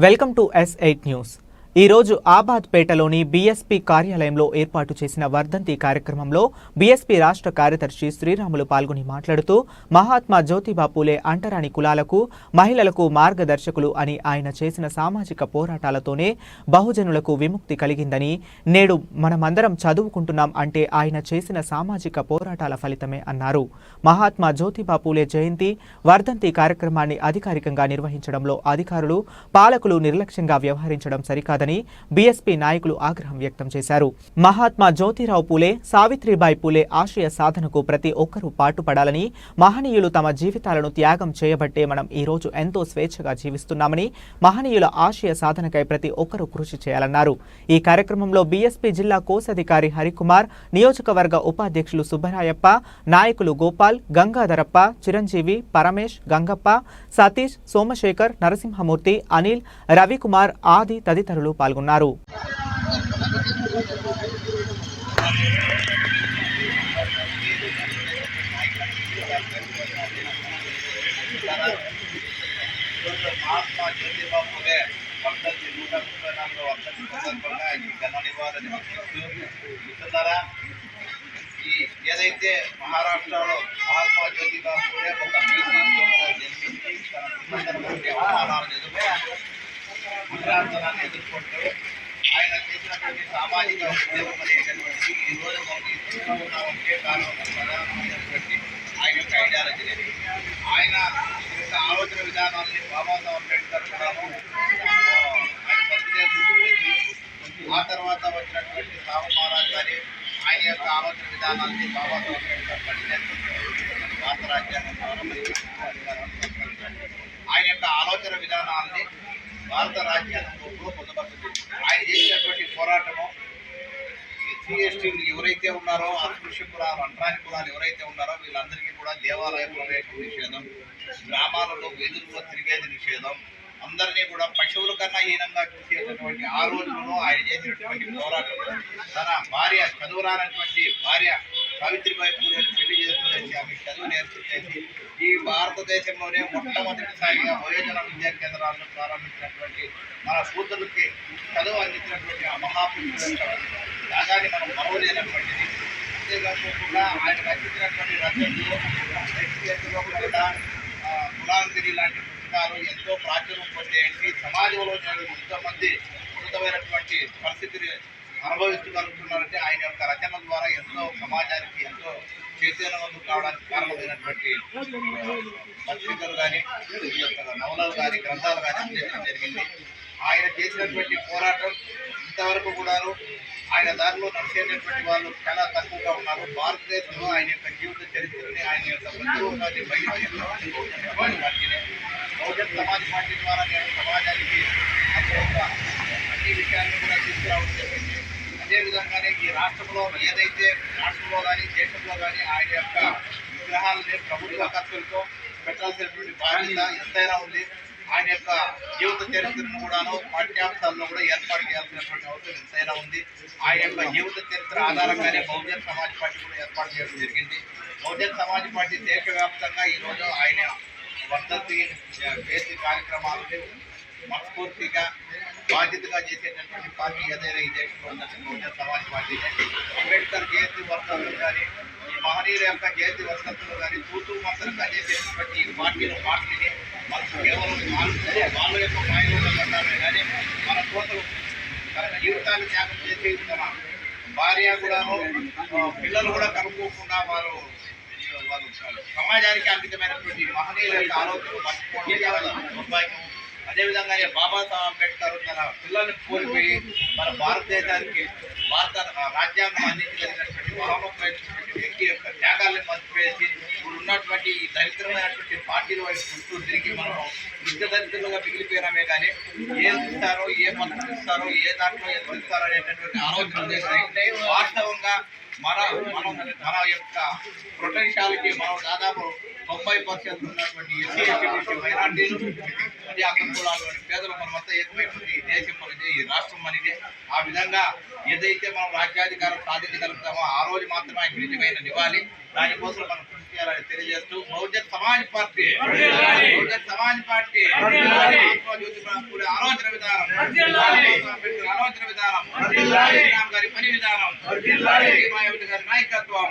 Welcome to S8 News. ఈరోజు ఆబాద్ పేటలోని BSP కార్యాలయంలో ఏర్పాటు చేసిన వర్ధంతి కార్యక్రమంలో బీఎస్పీ రాష్ట్ర కార్యదర్శి శ్రీరాములు పాల్గొని మాట్లాడుతూ మహాత్మా జ్యోతిబా పూలే అంటరాని కులాలకు మహిళలకు మార్గదర్శకులు అని ఆయన చేసిన సామాజిక పోరాటాలతోనే బహుజనులకు విముక్తి కలిగిందని నేడు మనమందరం చదువుకుంటున్నాం అంటే ఆయన చేసిన సామాజిక పోరాటాల ఫలితమే అన్నారు. మహాత్మా జ్యోతిబా పూలే జయంతి వర్ధంతి కార్యక్రమాన్ని అధికారికంగా నిర్వహించడంలో అధికారులు పాలకులు నిర్లక్ష్యంగా వ్యవహరించడం సరికాదు. సరికాదని బీఎస్పీ నాయకులు ఆగ్రహం వ్యక్తం చేశారు. మహాత్మా జ్యోతిరావు పూలే సావిత్రిబాయి పూలే ఆశయ సాధనకు ప్రతి ఒక్కరూ పాటుపడాలని మహనీయులు తమ జీవితాలను త్యాగం చేయబట్టే మనం ఈ రోజు ఎంతో స్వేచ్ఛగా జీవిస్తున్నామని మహనీయుల ఆశయ సాధనకై ప్రతి ఒక్కరూ కృషి చేయాలన్నారు. ఈ కార్యక్రమంలో బీఎస్పీ జిల్లా కోశాధికారి హరికుమార్ నియోజకవర్గ ఉపాధ్యక్షులు సుబ్బరాయప్ప నాయకులు గోపాల్ గంగాధరప్ప చిరంజీవి పరమేష్ గంగప్ప సతీష్ సోమశేఖర్ నరసింహమూర్తి అనిల్ రవికుమార్ ఆది తదితరులు పాల్గొన్నారు. ఈ ఏదైతే మహారాష్ట్రలో మహాత్మా జ్యోతిబా ఒక బీసీ జన్మించి తన గుజరాతనాన్ని ఎదుర్కొంటూ ఆయన చేసినటువంటి సామాజిక ఉద్యమం అనేటటువంటి ఈ రోజు మనం తీసుకున్న ఒకే కారణం ఆయన యొక్క ఐడియాలజీ ఆయన యొక్క ఆలోచన విధానాన్ని బాబాసాహెబ్ అంబేద్కర్ కూడాను, ఆ, ఆయన ఆ తర్వాత వచ్చినటువంటి సాహు మహారాజ్ గారి ఆయన యొక్క ఆలోచన విధానాన్ని బాబాసాహెబ్ అంబేద్కర్ పరిచయం భారత రాజ్యాంగం ప్రారంభించారు మరి ఆయన యొక్క ఆలోచన విధానాన్ని భారత రాజ్యాంగంలో పొందబడుతుంది ఆయన చేసినటువంటి పోరాటము సిఎస్టీలు ఎవరైతే ఉన్నారో అస్పృశ్య కులాలు అంటరాని కులాలు ఎవరైతే ఉన్నారో వీళ్ళందరికీ కూడా దేవాలయ ప్రవేశం నిషేధం గ్రామాలలో వీధుల్లో తిరిగేది నిషేధం అందరినీ కూడా పశువుల కన్నా హీనంగా చూసేటటువంటి ఆ రోజులను ఆయన చేసినటువంటి పోరాటం. తన భార్య చదువురానటువంటి భార్య సావిత్రిబాయి పూలే పెళ్ళి చేసుకునేసి ఆమె చదువు నేర్పించేసి ఈ భారతదేశంలోనే మొట్టమొదటిసారిగా వయోజన విద్యా కేంద్రాలను ప్రారంభించినటువంటి మన సూత్రులకి చదువు అందించినటువంటి ఆ మహాపురుషుడు. యొక్క మనం మరవలేనటువంటిది. అంతేకాకుండా ఆయన రచించినటువంటి రచనలు కూడా ఆ, కులాంగిరి లాంటి పుస్తకాలు ఎంతో ప్రాచుర్యం పొందేయండి సమాజంలో నేను ఎంతోమంది ఉన్నతమైనటువంటి పరిస్థితిని అనుభవించగలుగుతున్నారంటే ఆయన యొక్క రచన ద్వారా ఎంతో సమాజానికి ఎంతో చైతన్యవంతం కావడానికి కారణమైనటువంటి పత్రికలు కానీ నవలలు కానీ గ్రంథాలు కానీ అందించడం జరిగింది. ఆయన చేసినటువంటి పోరాటం ఇంతవరకు కూడాను ఆయన దారిలో నడిచేటటువంటి వాళ్ళు చాలా తక్కువగా ఉన్నారు. భారతదేశంలో ఆయన యొక్క జీవిత చరిత్రని ఆయన యొక్క ప్రతిరూపాన్ని బయట బహుజన్ సమాజ్ పార్టీ ద్వారా నేను సమాజానికి అన్ని విషయాలను కూడా తీసుకురావడం జరిగింది. అదేవిధంగానే ఈ రాష్ట్రంలో ఏదైతే రాష్ట్రంలో కానీ దేశంలో కానీ ఆయన యొక్క విగ్రహాలని ప్రభుత్వ ఖర్చులతో పెట్టాల్సినటువంటి బాధ్యత ఎంతైనా ఉంది. ఆయన యొక్క జీవిత చరిత్రను కూడాను పాఠ్యాంశాల్లో కూడా ఏర్పాటు చేయాల్సినటువంటి అవసరం ఎంతైనా ఉంది. ఆయన యొక్క జీవిత చరిత్ర ఆధారంగానే బహుజన్ సమాజ్ పార్టీ కూడా ఏర్పాటు చేయడం జరిగింది. బహుజన్ సమాజ్ పార్టీ దేశవ్యాప్తంగా ఈరోజు ఆయన వర్ధంతి వేసి కార్యక్రమాలని మనస్ఫూర్తిగా బాధ్యతగా చేసేటటువంటి పార్టీ ఏదైనా ఈ దేశంలో ఉన్నటువంటి బహుజన్ సమాజ్ పార్టీ అంబేద్కర్ జయంతి వర్ధంతి కానీ మహనీయుల యొక్క జయంతి వర్ధంతులు కానీ తూతూ మంత్రంగా చేసేటటువంటి ఈ పార్టీల పార్టీని మనకు కేవలం వాళ్ళు వాళ్ళ యొక్క మాయలో కట్టామే కానీ మన కోతలు తన జీవితాన్ని త్యాగం చేసి తన భార్య కూడాను పిల్లలు కూడా కనుక్కోకుండా వారు వాళ్ళు సమాజానికి అంకితమైనటువంటి మహనీయుల యొక్క ఆలోచనలు మర్చిపోవడం చాలా దుర్భాగ్యం. అదేవిధంగానే బాబాసాహెబ్ అంబేద్కర్ తన పిల్లల్ని కోల్పోయి మన భారతదేశానికి భారత రాజ్యాంగం అందించగలిగినటువంటి వైపు చుట్టూ తిరిగి మనం నిత్యదరిద్రంగా మిగిలిపోయినామే కానీ ఏం ఇస్తారో ఏ పథకం ఇస్తారో ఏ దాంట్లో ఎంత ఇస్తారో అనేటటువంటి ఆలోచన చేస్తాయి వాస్తవంగా మన మనం మన యొక్క పొటెన్షియాలిటీ మనం దాదాపు తొంభై పర్సెంట్ ఉన్నటువంటి ఎస్సీ ఎస్టీ మైనార్టీలు అదే అగ్ర పేదలు మనమంతా ఎక్కువైపోయింది ఈ దేశం మనది ఈ రాష్ట్రం మనదే ఆ విధంగా ఏదైతే మనం రాజ్యాధికారం సాధించగలుగుతామో ఆ రోజు మాత్రమే ఆయన నిజమైన నివ్వాలి దానికోసం మనం సహకరించాలని తెలియజేస్తూ బహుజన్ సమాజ్ పార్టీ. బహుజన్ సమాజ్. పార్టీ. వర్ధిల్లాలి. మహాత్మా జ్యోతిబా ఫులే ఆలోచన విధానం. ఆలోచన విధానం. గారి పని విధానం. గారి నాయకత్వం.